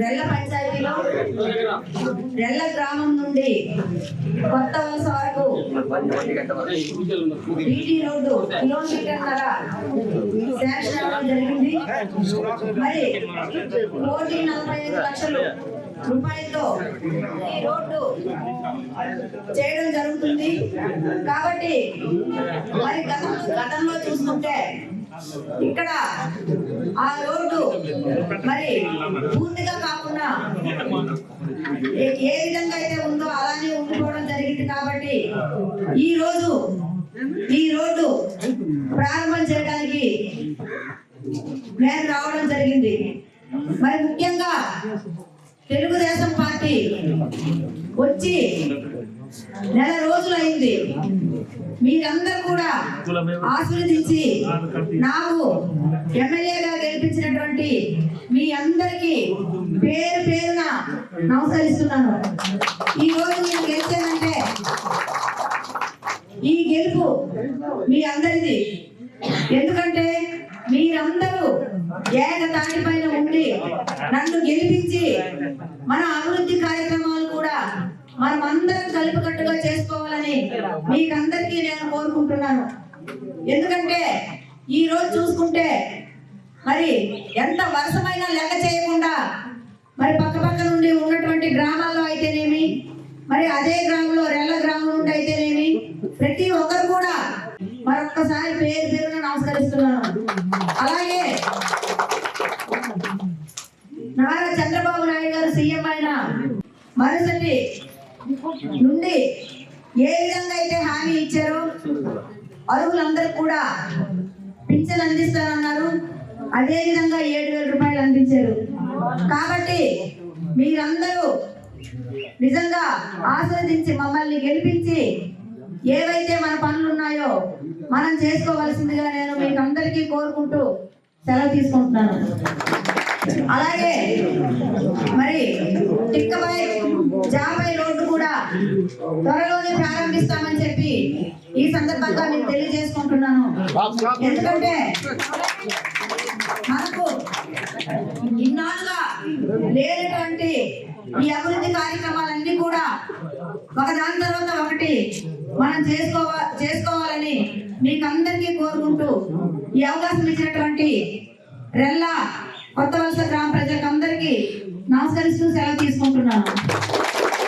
రెల్ల పంచాయతీలో రెల్ల గ్రామం నుండి కొత్త వలస వరకు బీటీ రోడ్డు కిలోమీటర్న్నర శాంక్షన్ అవ్వడం జరిగింది. మరి కోటి నలభై ఐదు లక్షలు రూపాయలతో ఈ రోడ్డు చేయడం జరుగుతుంది. కాబట్టి మరి గతం గతంలో చూసుకుంటే ఇక్కడ ఆ రోడ్డు మరి పూర్తిగా కాకుండా ఏ- విధంగా అయితే ఉందో అలానే ఉండిపోవడం జరిగింది కాబట్టి ఈ రోజు ఈ రోడ్డు ప్రారంభం చేయడానికి నేను రావడం జరిగింది. మరి ముఖ్యంగా తెలుగుదేశం పార్టీ వచ్చి నెల రోజులు అయింది మీరందరూ కూడా ఆశీర్వదించి నాకు ఎమ్మెల్యేగా గెలిపించినటువంటి మీ అందరికీ పేరు పేరున నమస్కరిస్తున్నాను. ఈ రోజు నేను గెలిచానంటే ఈ గెలుపు మీ అందరిది. ఎందుకంటే మీరందరూ ఏక తాటిపైన ఉండి నన్ను గెలిపించి మన అభివృద్ధి కార్యక్రమాలు మనం అందరం కలిపికట్టుగా చేసుకోవాలని మీకందరికీ నేను కోరుకుంటున్నాను. ఎందుకంటే ఈ రోజు చూసుకుంటే మరి ఎంత వర్షమైనా లెక్క చేయకుండా మరి పక్క పక్క నుండి ఉన్నటువంటి గ్రామాల్లో అయితేనేమి మరి అదే గ్రామంలో రెల్ల గ్రామం నుండి అయితేనేమి ప్రతి ఒక్కరు కూడా మరొక్కసారి పేరు పేరున నమస్కరిస్తున్నాను. అలాగే నారా చంద్రబాబు నాయుడు గారు సీఎం అయిన మరుసటి నుండి ఏ విధంగా అయితే హామీ ఇచ్చారో అర్హులందరికీ కూడా పింఛన్ అందిస్తారన్నారు అదే విధంగా ఏడు వేల రూపాయలు అందించారు. కాబట్టి మీరందరూ నిజంగా ఆస్వాదించి మమ్మల్ని గెలిపించి ఏవైతే మన పనులు ఉన్నాయో మనం చేసుకోవాల్సిందిగా నేను మీకు అందరికీ కోరుకుంటూ సెలవు తీసుకుంటున్నాను. అలాగే మరి టిక్కబాయ్ త్వరలోనే ప్రారంభిస్తామని చెప్పి ఈ సందర్భంగా మీకు తెలియజేసుకుంటున్నాను. ఎందుకంటే మనకు ఇన్నాళ్ళుగా లేనటువంటి ఈ అభివృద్ధి కార్యక్రమాలన్నీ కూడా ఒకదాని తర్వాత ఒకటి మనం చేసుకోవ చేసుకోవాలని మీకు అందరికీ కోరుకుంటూ ఈ అవకాశం ఇచ్చినటువంటి రెల్లా కొత్త వలస గ్రామ ప్రజలకు అందరికీ నమస్కరిస్తూ సెలవు తీసుకుంటున్నాను.